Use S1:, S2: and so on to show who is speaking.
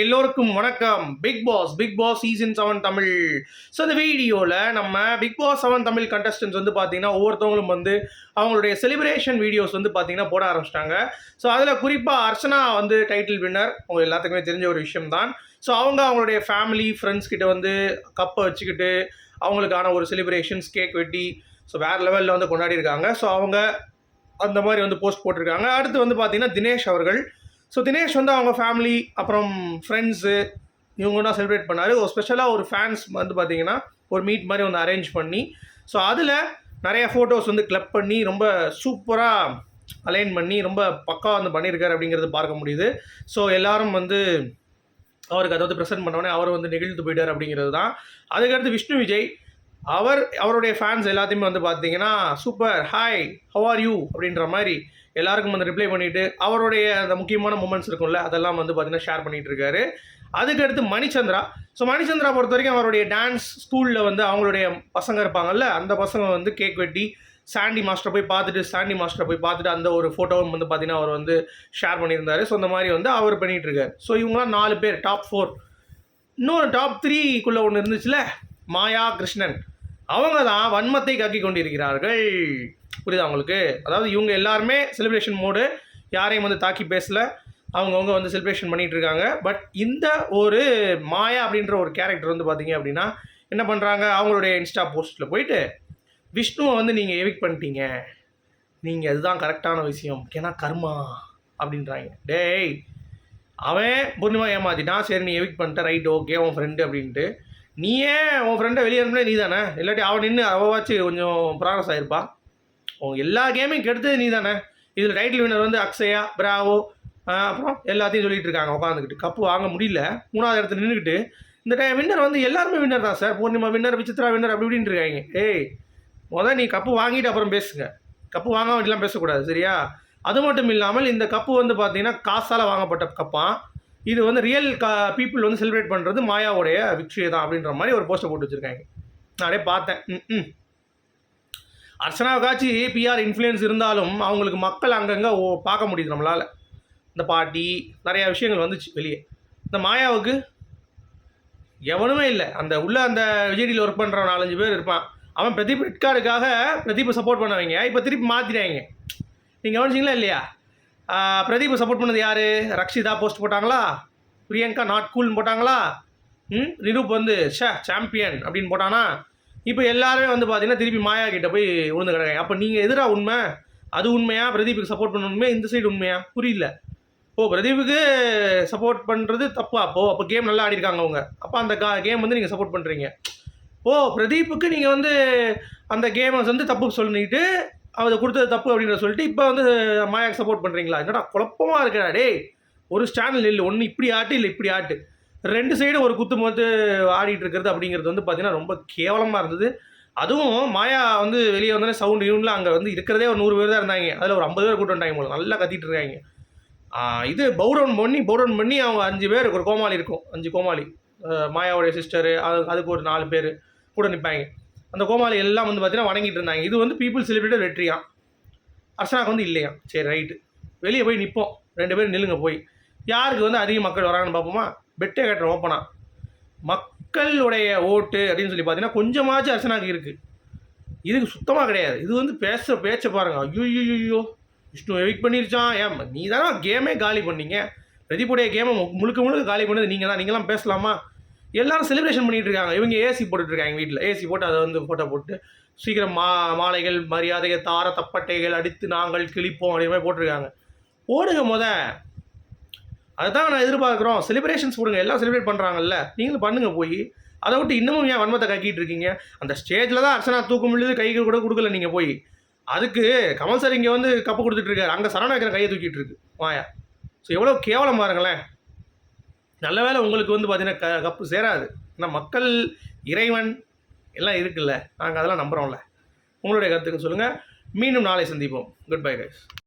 S1: எல்லோருக்கும் வணக்கம். Bigg Boss Bigg Boss season seven Tamil. So இந்த வீடியோவில் நம்ம Bigg Boss seven Tamil contestants வந்து பார்த்தீங்கன்னா ஒவ்வொருத்தவங்களும் வந்து அவங்களுடைய செலிப்ரேஷன் வீடியோஸ் வந்து பார்த்தீங்கன்னா போட ஆரம்பிச்சிட்டாங்க. ஸோ அதில் குறிப்பாக அர்ச்சனா வந்து டைட்டில் வின்னர் அவங்க எல்லாத்துக்குமே தெரிஞ்ச ஒரு விஷயம் தான் ஸோ அவங்க அவங்களுடைய ஃபேமிலி ஃப்ரெண்ட்ஸ் கிட்ட வந்து கப்பை வச்சுக்கிட்டு அவங்களுக்கான ஒரு செலிப்ரேஷன்ஸ் கேக் வெட்டி ஸோ வேறு லெவலில் வந்து கொண்டாடி இருக்காங்க ஸோ அவங்க அந்த மாதிரி வந்து போஸ்ட் போட்டிருக்காங்க. அடுத்து வந்து பார்த்தீங்கன்னா தினேஷ் அவர்கள். ஸோ தினேஷ் வந்து அவங்க ஃபேமிலி அப்புறம் ஃப்ரெண்ட்ஸு இவங்க தான் செலிப்ரேட் பண்ணார். ஒரு ஸ்பெஷலாக ஒரு ஃபேன்ஸ் வந்து பார்த்தீங்கன்னா ஒரு மீட் மாதிரி ஒன்று அரேஞ்ச் பண்ணி ஸோ அதில் நிறைய ஃபோட்டோஸ் வந்து கிளப் பண்ணி ரொம்ப சூப்பராக அலைன் பண்ணி ரொம்ப பக்காக வந்து பண்ணியிருக்காரு அப்படிங்கிறது பார்க்க முடியுது. ஸோ எல்லாரும் வந்து அவருக்கு அதாவது ப்ரெசென்ட் பண்ணோடனே அவர் வந்து நெகிழ்ந்து போயிட்டார் அப்படிங்கிறது தான். அதுக்கடுத்து விஷ்ணு விஜய் அவர் அவருடைய ஃபேன்ஸ் எல்லாத்தையுமே வந்து பார்த்தீங்கன்னா super hi how are you அப்படின்ற மாதிரி எல்லாருக்கும் வந்து ரிப்ளை பண்ணிட்டு அவருடைய அந்த முக்கியமான மூமெண்ட்ஸ் இருக்கும்ல அதெல்லாம் வந்து பார்த்தீங்கன்னா ஷேர் பண்ணிகிட்டு இருக்காரு. அதுக்கடுத்து மணிச்சந்திரா. ஸோ மணிச்சந்திரா பொறுத்த வரைக்கும் அவருடைய டான்ஸ் ஸ்கூலில் வந்து அவங்களுடைய பசங்க இருப்பாங்கல்ல அந்த பசங்க வந்து கேக் வெட்டி சாண்டி மாஸ்டரை போய் பார்த்துட்டு சாண்டி மாஸ்டரை போய் பார்த்துட்டு அந்த ஒரு ஃபோட்டோவும் வந்து பார்த்தீங்கன்னா அவர் வந்து ஷேர் பண்ணியிருந்தார். ஸோ அந்த மாதிரி வந்து அவர் பண்ணிகிட்ருக்காரு ஸோ இவங்களாம் நாலு பேர் டாப் ஃபோர் இன்னொரு டாப் த்ரீக்குள்ளே ஒன்று இருந்துச்சுல மாயா கிருஷ்ணன். அவங்க தான் வன்மத்தை கக்கி கொண்டிருக்கிறார்கள். புரியுதா அவங்களுக்கு அதாவது இவங்க எல்லாருமே செலிப்ரேஷன் மோடு யாரையும் வந்து தாக்கி பேசலை. அவங்கவுங்க வந்து செலிப்ரேஷன் பண்ணிகிட்டு இருக்காங்க. பட் இந்த ஒரு மாயா அப்படின்ற ஒரு கேரக்டர் வந்து பார்த்தீங்க அப்படின்னா என்ன பண்ணுறாங்க அவங்களுடைய இன்ஸ்டா போஸ்ட்டில் போயிட்டு விஷ்ணுவை வந்து நீங்கள் எவிக் பண்ணிட்டீங்க. நீங்கள் அதுதான் கரெக்டான விஷயம். ஏன்னா கர்மா அப்படின்றாங்க. டேய் அவன் பூர்ணிமா ஏமாத்திட்டான். சரி நீ எவிக் பண்ணிட்ட. ரைட் ஓகே அவன் ஃப்ரெண்டு அப்படின்ட்டு. நீயே உன் ஃப்ரெண்டை வெளியே நீ தானே இல்லாட்டி அவன் நின்று அவவாச்சு கொஞ்சம் ப்ராக்ரஸ் ஆகிருப்பா உன் எல்லா கேமையும் கெடுத்தது நீ தானே இதில் டைட்டில் வின்னர் வந்து அக்ஷயா பிராவோ அப்புறம் எல்லாத்தையும் சொல்லிகிட்டு இருக்காங்க உட்காந்துக்கிட்டு கப்பு வாங்க முடியல. மூணாவது இடத்துல நின்றுக்கிட்டு இந்த டைம் வின்னர் வந்து எல்லாருமே வின்னர் தான் sir Poornima winner Vichitra winner அப்படி இப்படின்னு இருக்காங்க. ஏய் முதல் நீ கப்பு வாங்கிட்டு அப்புறம் பேசுங்க. கப்பு வாங்க வேண்டியலாம் பேசக்கூடாது சரியா? அது மட்டும் இல்லாமல் இந்த கப்பு வந்து பார்த்தீங்கன்னா காசால் வாங்கப்பட்ட கப்பான் இது வந்து ரியல் கா பீப்புள் வந்து செலிப்ரேட் பண்ணுறது மாயாவுடைய விக்ட்ரி தான் அப்படின்ற மாதிரி ஒரு போஸ்டர் போட்டு வச்சுருக்காங்க. நானே பார்த்தேன். ம் ம். அர்ச்சனாவுக்காச்சு பிஆர் இன்ஃப்ளூயன்ஸ் இருந்தாலும் அவங்களுக்கு மக்கள் அங்கங்கே ஓ பார்க்க முடியுது நம்மளால். இந்த பாட்டி நிறையா விஷயங்கள் வந்துச்சு வெளியே. இந்த மாயாவுக்கு எவனுமே இல்லை. அந்த உள்ளே அந்த விஜய்டியில் ஒர்க் பண்ணுற நாலஞ்சு பேர் இருப்பான். அவன் பிரதீப் ரெட் கார்டுக்காக பிரதீப்பை சப்போர்ட் பண்ணவங்க இப்போ திருப்பி மாற்றிட்டாங்க நீங்கள் கவனிச்சிங்களா இல்லையா? பிரதீப் சப்போர்ட் பண்ணது யார்? ரக்ஷிதா போஸ்ட் போட்டாங்களா? பிரியங்கா நாட் கூல்னு போட்டாங்களா? ம் நிரூப் வந்து ஷே சாம்பியன் அப்படின்னு போட்டானா? இப்போ எல்லாருமே வந்து பார்த்தீங்கன்னா திருப்பி மாயா கிட்ட போய் விழுந்து கிடக்காங்க. அப்போ நீங்கள் எதிராக உண்மை? அது உண்மையா? பிரதீப்புக்கு சப்போர்ட் பண்ண உண்மையா இந்த சைடு உண்மையா? புரியல. ஓ பிரதீப்புக்கு சப்போர்ட் பண்ணுறது தப்பா? அப்போ அப்போ கேம் நல்லா ஆடிருக்காங்க அவங்க. அப்போ அந்த கா கேம் வந்து நீங்கள் சப்போர்ட் பண்ணுறீங்க ஓ பிரதீப்புக்கு நீங்கள் வந்து அந்த கேமை வந்து தப்பு சொல்லிட்டு அதை கொடுத்தது தப்பு அப்படின்ற சொல்லிட்டு இப்போ வந்து மாயாக்கு சப்போர்ட் பண்ணுறீங்களா என்னடா குழப்பமாக இருக்கிறா டேய். ஒரு ஸ்டாண்டில் இல்லை ஒன்று இப்படி ஆட்டு இல்லை இப்படி ஆட்டு. ரெண்டு சைடும் ஒரு குத்து மொத்து ஆடிட்டு இருக்கிறது அப்படிங்கிறது வந்து பார்த்தீங்கன்னா ரொம்ப கேவலமாக இருந்தது. அதுவும் மாயா வந்து வெளியே வந்தோடனே சவுண்ட் யூனில் அங்கே வந்து இருக்கிறதே ஒரு நூறு பேர் தான் இருந்தாங்க. அதில் ஒரு ஐம்பது பேர் கூட்டம் வந்தாங்க போல. நல்லா கத்திட்டு இருக்காங்க. இது பவுடவுன் பண்ணி பவுடவுன் பண்ணி அவங்க அஞ்சு பேர் ஒரு கோமாளி இருக்கும். அஞ்சு கோமாளி. மாயாவுடைய சிஸ்டரு அது அதுக்கு ஒரு நாலு பேர் கூட நிற்பாங்க அந்த கோமாளி எல்லாம் வந்து பார்த்தீங்கன்னா வணங்கிட்டு இருந்தாங்க. இது வந்து பீப்புள் செலிப்ரேட்டட் வெற்றியா? அர்ச்சனாக்கு வந்து இல்லையா? சரி ரைட்டு வெளியே போய் நிற்போம் ரெண்டு பேரும் நில்லுங்க போய். யாருக்கு வந்து அதிக மக்கள் வராங்கன்னு பார்ப்போமா? பெட்டே கட்டுற ஓப்பனா. மக்களுடைய ஓட்டு அப்படின்னு சொல்லி பார்த்தீங்கன்னா கொஞ்சமாச்சும் அர்ச்சனாக்கு இருக்குது இதுக்கு சுத்தமாக கிடையாது. இது வந்து பேச பேச்ச பாருங்க. ஐயோ ஐயோ விஷ்ணு எவிக் பண்ணிருச்சான். ஏன் நீ தானே கேமே காலி பண்ணீங்க? பிரதீப்புடைய கேமை முழுக்க முழுக்க காலி பண்ணது நீங்கள் தான் நீங்களாம் பேசலாமா? எல்லாரும் செலிப்ரேஷன் பண்ணிகிட்டு இருக்காங்க இவங்க ஏசி போட்டுட்ருக்காங்க வீட்டில் ஏசி போட்டு அதை வந்து ஃபோட்டோ போட்டு சீக்கிரம் மா மாலைகள் மரியாதைகள் தார தப்பட்டைகள் அடித்து நாங்கள் கிழிப்போம் அப்படிங்கிற மாதிரி போட்டிருக்காங்க. போடுங்க முத. அதுதான் நான் எதிர்பார்க்குறோம். செலிப்ரேஷன்ஸ் போடுங்க. எல்லாம் செலிப்ரேட் பண்ணுறாங்கல்ல நீங்களும் பண்ணுங்கள் போய். அதை விட்டு இன்னமும் ஏன் வன்மத்தை கக்கிட்டு இருக்கீங்க? அந்த ஸ்டேஜில் தான் அர்ச்சனா தூக்க முடியுது கைக்கு கூட கொடுக்கல நீங்கள் போய். அதுக்கு கமல் சார் இங்கே வந்து கப்பு கொடுத்துட்ருக்காரு அங்கே சரணாக்கிற கையை தூக்கிட்டு இருக்கு. மாயா ஸோ எவ்வளோ கேவலம் பாருங்களேன் நல்ல வேலை உங்களுக்கு வந்து பார்த்தீங்கன்னா க கப்பு சேராது. ஏன்னா மக்கள் இறைவன் எல்லாம் இருக்குல்ல. நாங்கள் அதெல்லாம் நம்புகிறோம்ல உங்களுடைய கருத்துக்கு சொல்லுங்கள் மீண்டும் நாளை சந்திப்போம். Good bye guys